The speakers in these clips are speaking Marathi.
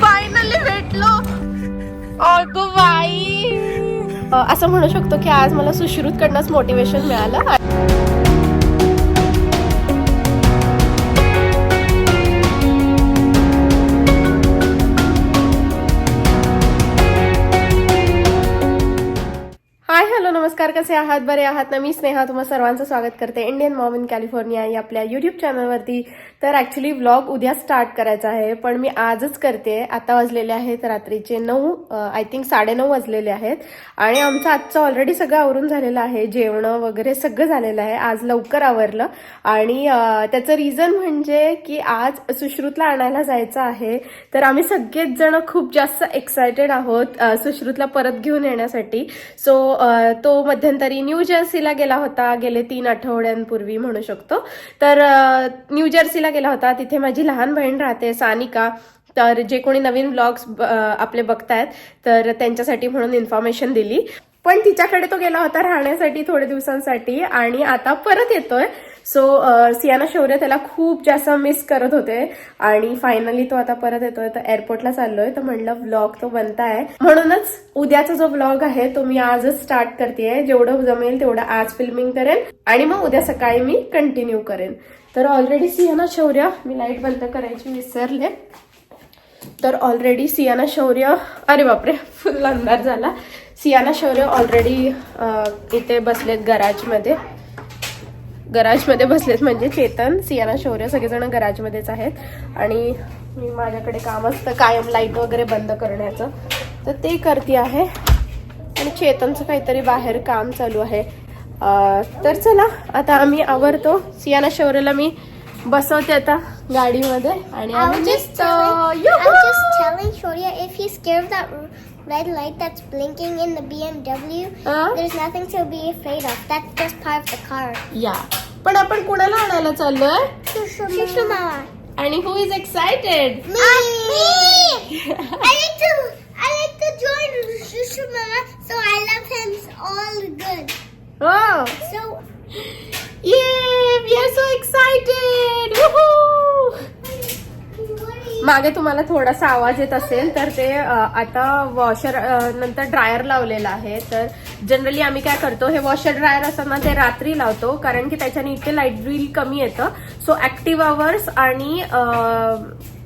फायनली भेटलो. अगो बाई असं म्हणू शकतो की आज मला सुश्रुतकडनंच मोटिवेशन मिळालं. नमस्कार कसे आहात? बरे आहात ना? मी स्नेहा तुम्हा सर्वांचं स्वागत करते. इंडियन मॉम इन कॅलिफोर्निया या आपल्या युट्यूब चॅनलवरती तर ॲक्च्युली व्लॉग उद्या स्टार्ट करायचा आहे पण मी आजच करते. आता वाजलेले आहेत रात्रीचे नऊ आय थिंक साडेनऊ वाजलेले आहेत. आणि आमचं आजचं ऑलरेडी सगळं आवरून झालेलं आहे. जेवणं वगैरे सगळं झालेलं आहे. आज लवकर आवरलं. आणि त्याचं रिझन म्हणजे की आज सुश्रुतला आणायला जायचं आहे. तर आम्ही सगळेच जण खूप जास्त एक्सायटेड आहोत सुश्रुतला परत घेऊन येण्यासाठी. सो तो मध्यंतरी न्यू जर्सीला गेला होता गेले तीन आठवड्यांपूर्वी म्हणू शकतो. तर न्यू जर्सीला गेला होता. तिथे माझी लहान बहीण राहते सानिका. तर जे कोणी नवीन ब्लॉग्स आपले बघतायत तर त्यांच्यासाठी म्हणून इन्फॉर्मेशन दिली. पण तिच्याकडे तो गेला होता राहण्यासाठी थोड्या दिवसांसाठी आणि आता परत येतोय. सो uh, सियाना शौर्य त्याला खूप जास्त मिस करत होते. आणि फायनली तो आता परत येतोय. तर एअरपोर्टला चाललोय. तर म्हणलं व्लॉग तो बनताय. म्हणूनच उद्याचा जो व्लॉग आहे तो मी आजच स्टार्ट करतेय. जेवढं जमेल तेवढं आज फिल्मिंग करेन. आणि मग उद्या सकाळी मी कंटिन्यू करेन. तर ऑलरेडी सियाना शौर्य मी लाइट बंद करायची विसरले. तर ऑलरेडी सियाना शौर्य अरे बापरे फुल अंधार झाला. सियाना शौर्य ऑलरेडी uh, इथे बसलेत गराजमध्ये गराजमध्ये बसलेत म्हणजे चेतन सियाना शौर्य सगळेजण गराजमध्येच आहेत. आणि मी माझ्याकडे काम असतं कायम लाइट वगैरे बंद करण्याचं. तर ते करते आहे. आणि चेतनचं काहीतरी बाहेर काम चालू आहे. तर चला आता आम्ही आवरतो. सियाना शौर्यला मी बसवते आता गाडीमध्ये. आणि आम्ही was just निघतो. telling, I युहू! was just telling Shorya if he's scared of that red light that's blinking in the BMW, Uh? there's nothing to be afraid of. That's just part of the car. या पण आपण कुणाला आणायला चाललोय Shushu Mama. आणि who is excited Me. me. I like to. I like to join Shushu Mama, so I love him all good. हो So ये वी आर सो एक्साइटेड मागे तुम्हाला थोडासा आवाज येत असेल तर ते आता वॉशर नंतर ड्रायर लावलेलं आहे. तर जनरली आम्ही काय करतो हे वॉशर ड्रायर असताना ते रात्री लावतो कारण की त्याच्याने इथे लाइट बिल कमी येतं. सो ऍक्टिव्ह आवर्स आणि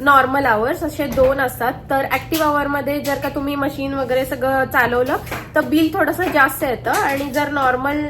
नॉर्मल आवर्स असे दोन असतात. तर ऍक्टिव्ह आवरमध्ये जर का तुम्ही मशीन वगैरे सगळं चालवलं तर बिल थोडंसं जास्त येतं. आणि जर नॉर्मल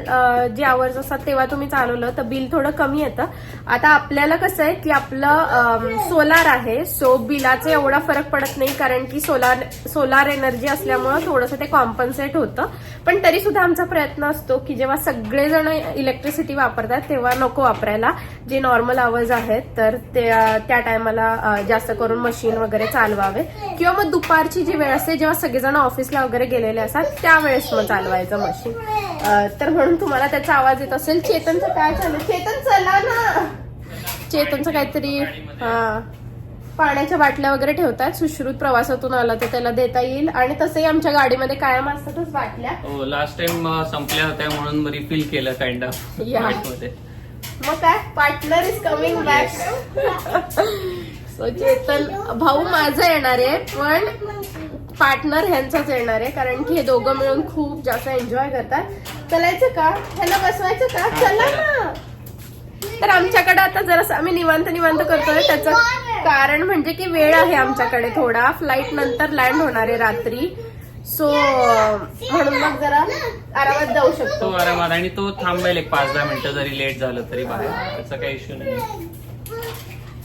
जे आवर्स असतात तेव्हा तुम्ही चालवलं तर बिल थोडं कमी येतं. आता आपल्याला कसं आहे की आपलं सोलार आहे. सो बिलाचा एवढा फरक पडत नाही कारण की सोलार सोलार एनर्जी असल्यामुळं थोडंसं ते कॉम्पन्सेट होतं. पण तरी सुद्धा आमचा प्रयत्न असतो की जेव्हा सगळेजण इलेक्ट्रिसिटी वापरतात तेव्हा नको वापरायला. जे नॉर्मल आवर्स आहेत तर ते त्या टायमाला जास्त करून मशीन वगैरे चालवावे. किंवा मग दुपारची जी वेळ असते जेव्हा सगळेजण ऑफिसला वगैरे गेलेले असतात त्यावेळेस मग चालवायचं मशीन तर म्हणून तुम्हाला त्याचा आवाज येत असेल चेतनचं काय चालू? चेतन चला ना. चेतनचं काहीतरी हा पाण्याच्या बाटल्या वगैरे ठेवतात सुश्रुत प्रवासातून आला तर त्याला देता येईल. आणि तसंही आमच्या गाडीमध्ये कायम असतातच बाटल्या. हो लास्ट टाइम संपल्या होत्या म्हणून रिफिल केलं काइंड ऑफ मग काय? Partner is coming back so Chetan भाऊ माझा येणार आहे पण पार्टनर ह्यांचाच येणार आहे कारण की हे दोघं मिळून खूप जास्त एन्जॉय करतात. चलायचं का? ह्याला बसवायचं का? चला ना. तर आमच्याकडे आता जरा आम्ही निवांत निवांत करतोय. त्याचं कारण म्हणजे की वेळ आहे आमच्याकडे. थोडा फ्लाईट नंतर लँड होणार आहे रात्री. सो म्हणून मग जरा आरामात जाऊ तो शकतो आरामात आणि तो थांबेल एक पाच दहा मिनिटं जरी लेट झालं तरी बाहेर. त्याचा काही इश्यू नाही.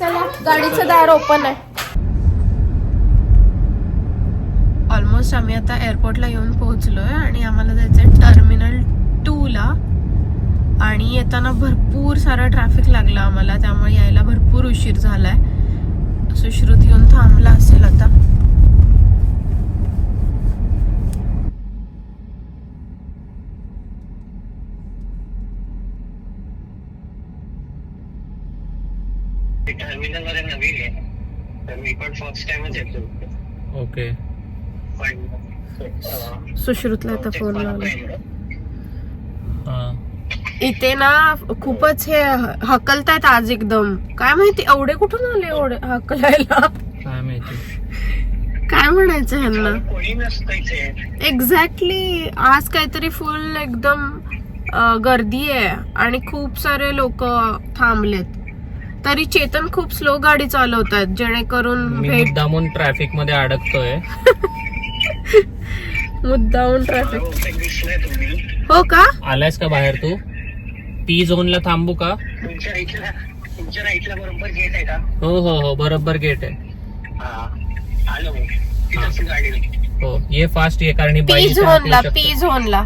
चला गाडीचं दार ओपन आहे. ऑलमोस्ट आम्ही आता एअरपोर्टला येऊन पोहोचलोय आणि आम्हाला जायचंय टर्मिनल टू ला. आणि येताना भरपूर सारं ट्रॅफिक लागलं आम्हाला त्यामुळे यायला भरपूर उशीर झालाय. सुश्रुत येऊन थांबला असेल आता टर्मिनलमध्ये नवीन आहे तर मी पण फर्स्ट टाइमच येतो. ओके सुश्रुतला आता फोन लावला. इथे ना खूपच हे हकलतायत आज एकदम. काय माहिती एवढे कुठून आले एवढे हकलायला? काय माहिती? काय म्हणायचं ह्यांना? एक्झॅक्टली आज काहीतरी फुल एकदम गर्दी आहे आणि खूप सारे लोक थांबलेत. तरी चेतन खूप स्लो गाडी चालवतात जेणेकरून भेट मुद्दामून ट्रॅफिकमध्ये अडकतोय. मुद्दाहून ट्रॅफिक तुम्ही. हो का? आलायस का बाहेर तू? टी झोनला थांबू का? तुमच्या राईटला तुमच्या राईटला बरोबर गेट आहे का? हो हो हो बरोबर गेट आहे. हा. आलो. मी तिथंच गाडी हो ये फास्ट ये कारण ही पी झोनला हाकलू शकते. पी झोनला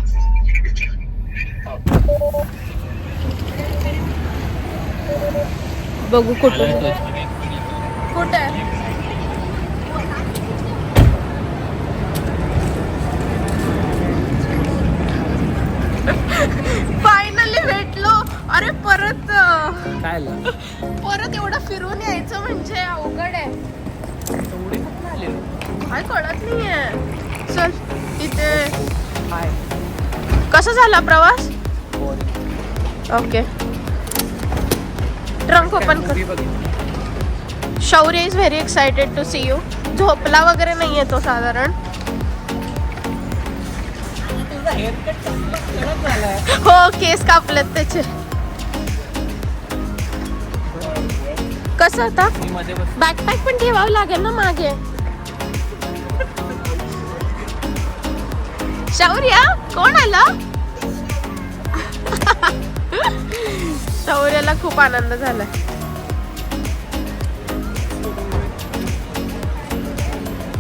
बघू आलाय कुठे. कुठे फायनली भेटलो. अरे परत काय? परत एवढं फिरून यायचं म्हणजे अवघड आहे. काय कळत नाहीये. चल इथे. कसा झाला प्रवास? ओके ट्रंक ओपन कर. Shaurya is very excited to see you झोपला वगैरे नाहीये तो साधारण. हो केस कापलेत त्याचे. कसं होता बॅकपॅक पण ठेवावं लागेल ना मागे. शौर्या कोण आलं? शौर्याला खूप आनंद झाला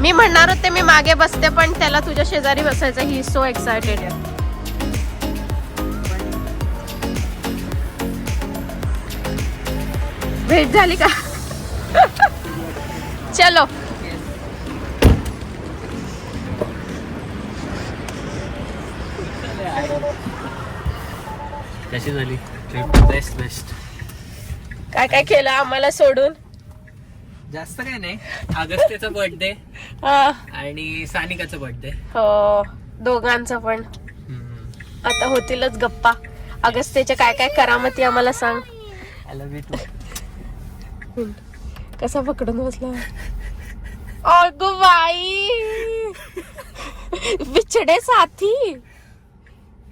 मी म्हणणार होते मी मागे बसते पण त्याला तुझ्या शेजारी बसायचं ही सो एक्सायटेड आहे. भेट झाली का? चलो. कशी झाली? ट्रिप बेस्ट बेस्ट काय काय केलं आम्हाला सोडून? जास्त काय नाही. अगस्तेचा बर्थडे हा, आणि सानिकाचा बर्थडे हो दोघांचं पण. आता होतीलच गप्पा. अगस्तेच्या काय काय करामती आम्हाला सांग. आय लव्ह यू टू कसा पकडून बसला? अगो बाई! बिछडे साथी.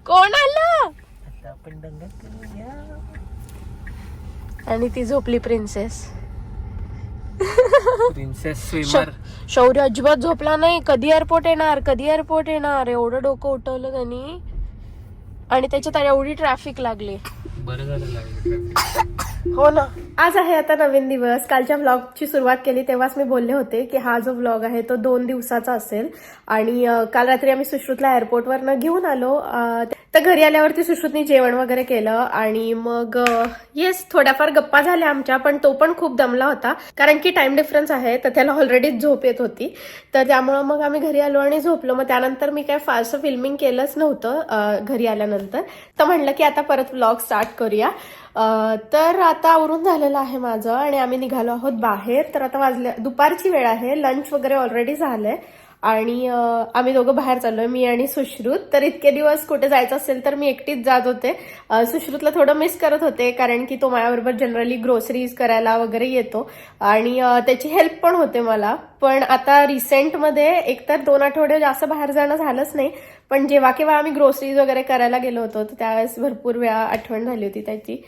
कोण आलं? आता आपण दंगा करूया आणि ती झोपली प्रिन्सेस प्रिन्सेस स्विमर शौर्य अजिबात झोपला नाही. कधी एअरपोर्ट येणार? कधी एअरपोर्ट येणार? एवढं डोकं उठवलं त्यांनी. आणि त्याच्यात एवढी ट्रॅफिक लागली. बरं झालं लागलं हो ना. आज आहे आता नवीन दिवस. कालच्या व्लॉगची सुरुवात केली तेव्हाच मी बोलले होते की हा जो व्लॉग आहे तो दोन दिवसाचा असेल. आणि काल रात्री आम्ही सुश्रुतला एअरपोर्टवरनं घेऊन आलो. तर घरी आल्यावरती सुश्रुतनी जेवण वगैरे केलं. आणि मग येस थोड्याफार गप्पा झाल्या आमच्या पण तो पण खूप दमला होता. कारण की टाइम डिफरन्स आहे तर त्याला ऑलरेडी झोप येत होती. तर त्यामुळं मग आम्ही घरी आलो आणि झोपलो. मग त्यानंतर मी काय फारसं फिल्मिंग केलंच नव्हतं घरी आल्यानंतर. तर म्हणलं की आता परत व्लॉग स्टार्ट करूया. तर आता आवरून झालेलं आहे माझं आणि आम्ही निघालो आहोत बाहेर. तर आता वाजल्या दुपारची वेळ आहे. लंच वगैरे ऑलरेडी झालंय. आणि आम्ही दोघं बाहेर चाललोय मी आणि सुश्रुत. तर इतके दिवस कुठे जायचं असेल तर मी एकटीच जात होते. सुश्रुतला थोडं मिस करत होते कारण की तो माझ्याबरोबर जनरली ग्रोसरीज करायला वगैरे येतो. आणि त्याची हेल्प पण होते मला. पण आता रिसेंटमध्ये एकतर दोन आठवडे जास्त बाहेर जाणं झालंच नाही. पण जेव्हा केव्हा आम्ही ग्रोसरीज वगैरे करायला गेलो होतो तर त्यावेळेस भरपूर वेळा आठवण झाली होती त्याची.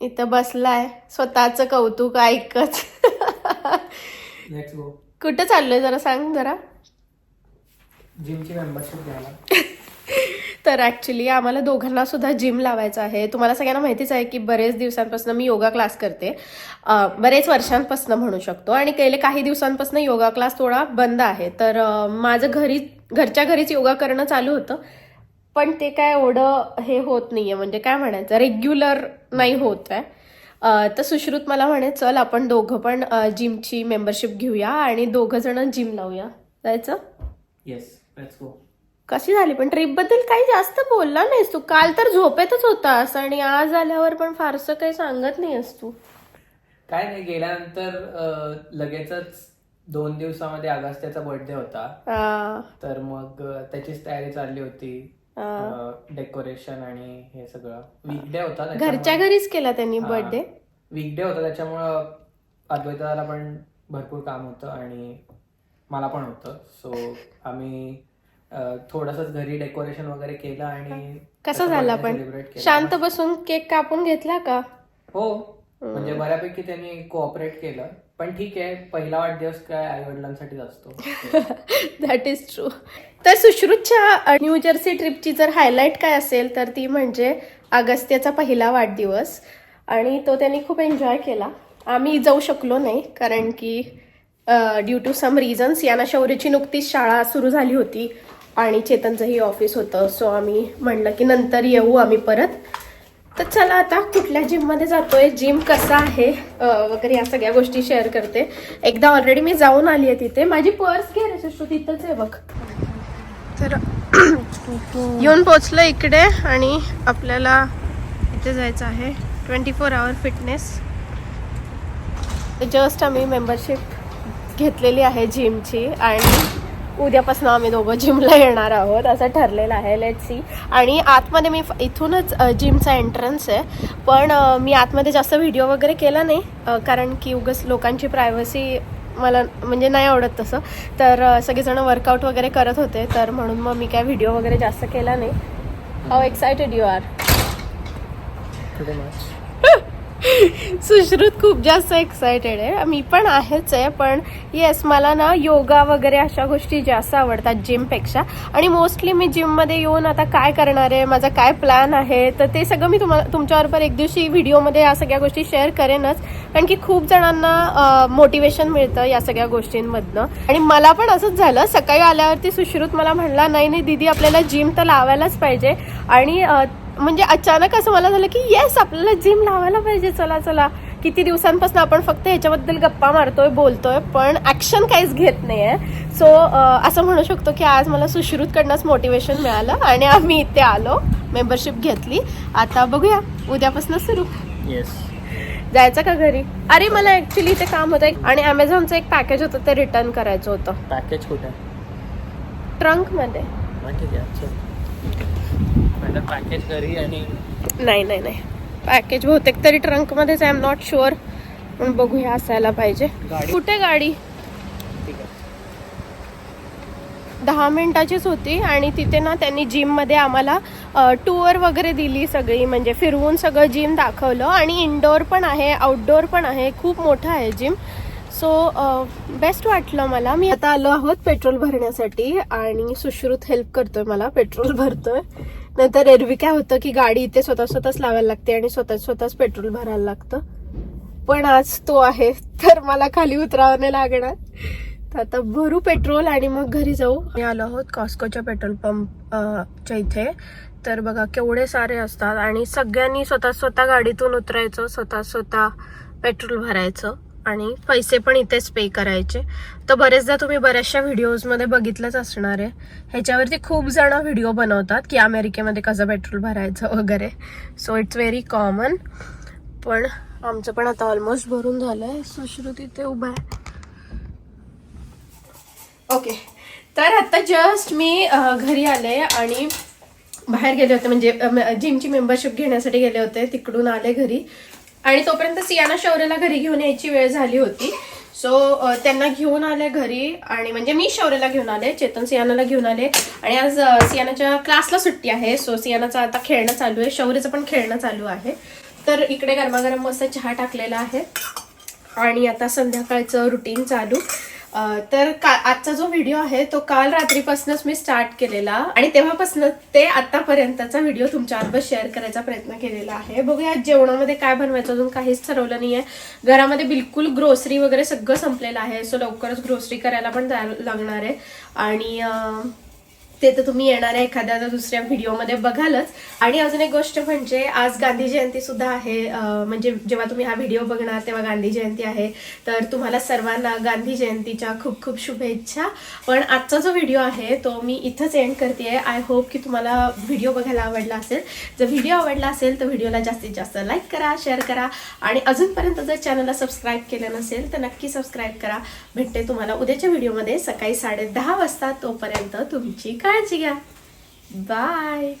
इथं बसलाय. स्वतःचं कौतुक ऐकत. कुठं चाललोय जरा सांग जरा. जिमची मेंबरशिप घ्यायला तर ऍक्च्युली आम्हाला दोघांना सुद्धा जिम लावायचं आहे. तुम्हाला सगळ्यांना माहितीच आहे की बरेच दिवसांपासून मी योगा क्लास करते. बरेच वर्षांपासून म्हणू शकतो. आणि गेले काही दिवसांपासून योगा क्लास थोडा बंद आहे. तर माझं घरी घरच्या घरीच योगा करणं चालू होतं. पण ते काय एवढं हे होत नाहीये. म्हणजे काय म्हणायचं? रेग्युलर नाही होत आहे. तर सुश्रुत मला म्हणे चल आपण दोघं पण जिमची मेंबरशिप घेऊया आणि दोघं जण जिम लावूया जायचं? येस लेट्स गो कशी झाली? पण ट्रिपबद्दल काही जास्त बोलला नाहीस तू. काल तर झोपेतच होतास आणि आज आल्यावर पण फारसं काही सांगत नाहीस तू. काय नाही गेल्यानंतर लगेचच दोन दिवसामध्ये अगस्त्याचा बर्थडे होता. तर मग त्याचीच तयारी चालली होती. डेकोरेशन आणि हे सगळं. वीकडे होता घरच्या घरीच केला त्यांनी. बर्थडे वीकडे होता त्याच्यामुळं अद्वैताला पण भरपूर काम होतं आणि मला पण होतं. सो आम्ही अं, थोडंसंच घरी डेकोरेशन वगैरे केलं आणि कसं झालं पण? शांत बसून केक कापून घेतला का? हो. म्हणजे बऱ्यापैकी त्यांनी कोऑपरेट केलं. पण ठीक आहे पहिला वाढदिवस काय आई वडिलांसाठीच असतो. दॅट इज ट्रू तर सुश्रुतच्या न्यू जर्सी ट्रिपची जर हायलाईट काय असेल तर ती म्हणजे अगस्त्याचा पहिला वाढदिवस. आणि तो त्यांनी खूप एन्जॉय केला. आम्ही जाऊ शकलो नाही कारण की ड्यू टू सम रिझन्स याना शौर्यची नुकतीच शाळा सुरू झाली होती आणि चेतनचंही ऑफिस होतं. सो आम्ही म्हणलं की नंतर येऊ आम्ही परत. तर चला आता कुठल्या जिममध्ये जातोय जिम कसा आहे वगैरे या सगळ्या गोष्टी शेअर करते. एकदा ऑलरेडी मी जाऊन आली आहे तिथे. माझी पर्स घे रे तिथंच आहे बघ. तर येऊन पोचलो इकडे आणि आपल्याला इथे जायचं आहे. Twenty four hour fitness just आम्ही मेंबरशिप घेतलेली आहे जिमची आणि उद्यापासून आम्ही दोघं जिमला येणार आहोत असं ठरलेलं आहे. लेट सी आणि आतमध्ये मी इथूनच जिमचा एंट्रन्स आहे. पण मी आतमध्ये जास्त व्हिडिओ वगैरे केला नाही कारण की उगस लोकांची प्रायव्हसी मला म्हणजे नाही आवडत तसं. तर सगळेजण वर्कआउट वगैरे करत होते. तर म्हणून मग मी काय व्हिडिओ वगैरे जास्त केला नाही. How excited you are Pretty. Sushrut खूप जास्त एक्सायटेड आहे. मी पण आहेच आहे पण येस मला ना योगा वगैरे अशा गोष्टी जास्त आवडतात जिमपेक्षा आणि मोस्टली मी जिममध्ये येऊन आता काय करणार आहे माझा काय प्लॅन आहे तर ते सगळं मी तुम्हाला तुमच्याबरोबर एक दिवशी व्हिडिओमध्ये या सगळ्या गोष्टी शेअर करेनच. कारण की खूप जणांना मोटिवेशन मिळतं या सगळ्या गोष्टींमधनं. आणि मला पण असंच झालं. सकाळी आल्यावरती सुश्रुत मला म्हणला नाही नाही दीदी आपल्याला जिम तर लावायलाच पाहिजे. आणि म्हणजे अचानक असं मला झालं की येस आपल्याला जिम लावायला पाहिजे. चला चला. किती दिवसांपासून आपण फक्त ह्याच्याबद्दल गप्पा मारतोय बोलतोय पण ऍक्शन काहीच घेत नाहीये. सो असं म्हणू शकतो की आज मला सुश्रुतकडनंच मोटिवेशन मिळालं आणि आम्ही इथे आलो मेंबरशिप घेतली. आता बघूया उद्यापासून सुरू. Yes. जायचं का घरी? अरे मला ऍक्च्युली ते काम होतं आणि अमेझॉनचं एक पॅकेज होतं ते रिटर्न करायचं होतं. पॅकेज कुठे? आहे चल. माझं पॅकेज घरी आणि नाही नाही नाही. पॅकेज बहुतेक तरी ट्रंकमध्येच आय एम नॉट शुअर पण बघूया असायला पाहिजे? कुठे गाडी? दहा मिनिटाचीच होती आणि तिथे ना त्यांनी जिममध्ये आम्हाला टूर वगैरे दिली सगळी. म्हणजे फिरवून सगळं जिम दाखवलं. आणि इनडोअर पण आहे आउटडोअर पण आहे. खूप मोठं आहे जिम सो बेस्ट uh, वाटलं मला. मी आता आलो आहोत पेट्रोल भरण्यासाठी आणि सुश्रुत हेल्प करतोय मला पेट्रोल भरतोय. नंतर एरवी काय होतं की गाडी इथे स्वतः स्वतःच लावायला लागते आणि स्वतः स्वतःच पेट्रोल भरायला लागतं. पण आज तो आहे तर मला खाली उतरावं नाही लागणार. तर आता भरू पेट्रोल आणि मग घरी जाऊ. मी आलो आहोत कॉस्कोच्या पेट्रोल पंप च्या इथे. तर बघा केवढे सारे असतात आणि सगळ्यांनी स्वतः स्वतः गाडीतून उतरायचं स्वतः स्वतः पेट्रोल भरायचं. आणि पैसे पण इथेच पे करायचे. तर बरेचदा तुम्ही बऱ्याचशा व्हिडिओजमध्ये बघितलंच असणार आहे. ह्याच्यावरती खूप जण व्हिडिओ बनवतात की अमेरिकेमध्ये कसं पेट्रोल भरायचं वगैरे. सो इट्स व्हेरी कॉमन पण आमचं पण आता ऑलमोस्ट भरून झालं आहे सुश्रुती ते उभा आहे. ओके तर आता जस्ट मी घरी आले आणि बाहेर गेले होते. म्हणजे जिमची मेंबरशिप घेण्यासाठी गेले होते. तिकडून आले घरी. आणि तोपर्यंत सियाना शौर्यला घरी घेऊन यायची वेळ झाली होती. सो त्यांना घेऊन आले घरी आणि म्हणजे मी शौर्यला घेऊन आले चेतन सियानाला घेऊन आले. आणि आज सियानाच्या क्लासला सुट्टी आहे. सो सियानाचं आता खेळणं चालू आहे. शौर्यचं पण खेळणं चालू आहे. तर इकडे गरमागरम मस्त चहा टाकलेला आहे. आणि आता संध्याकाळचं रुटीन चालू. तर का आजचा जो व्हिडिओ आहे तो काल रात्रीपासूनच मी स्टार्ट केलेला आणि तेव्हापासून ते आतापर्यंतचा व्हिडिओ तुमच्याबरोबर शेअर करायचा प्रयत्न केलेला आहे. बघूया जेवणामध्ये काय बनवायचं अजून काहीच ठरवलं नाही आहे घरामध्ये बिलकुल ग्रोसरी वगैरे सगळं संपलेलं आहे सो लवकरच ग्रोसरी करायला पण जायला लागणार आहे. आणि ते तर तुम्ही येणाऱ्या एखाद्या दुसऱ्या व्हिडिओमध्ये बघालच. आणि अजून एक गोष्ट म्हणजे आज गांधी जयंती सुद्धा आहे म्हणजे जेव्हा तुम्ही हा व्हिडिओ बघणार तेव्हा गांधी जयंती आहे. तर तुम्हाला सर्वांना गांधी जयंतीच्या खूप खूप शुभेच्छा. पण आजचा जो व्हिडिओ आहे तो मी इथंच एंड करते आय होप की तुम्हाला व्हिडिओ बघायला आवडला असेल. जर व्हिडिओ आवडला असेल तर व्हिडिओला जास्तीत जास्त लाईक करा शेअर करा. आणि अजूनपर्यंत जर चॅनलला सबस्क्राईब केलं नसेल तर नक्की सबस्क्राईब करा. भेटते तुम्हाला उद्याच्या व्हिडिओमध्ये सकाळी साडे दहा वाजता तोपर्यंत तुमची का घ्या बाय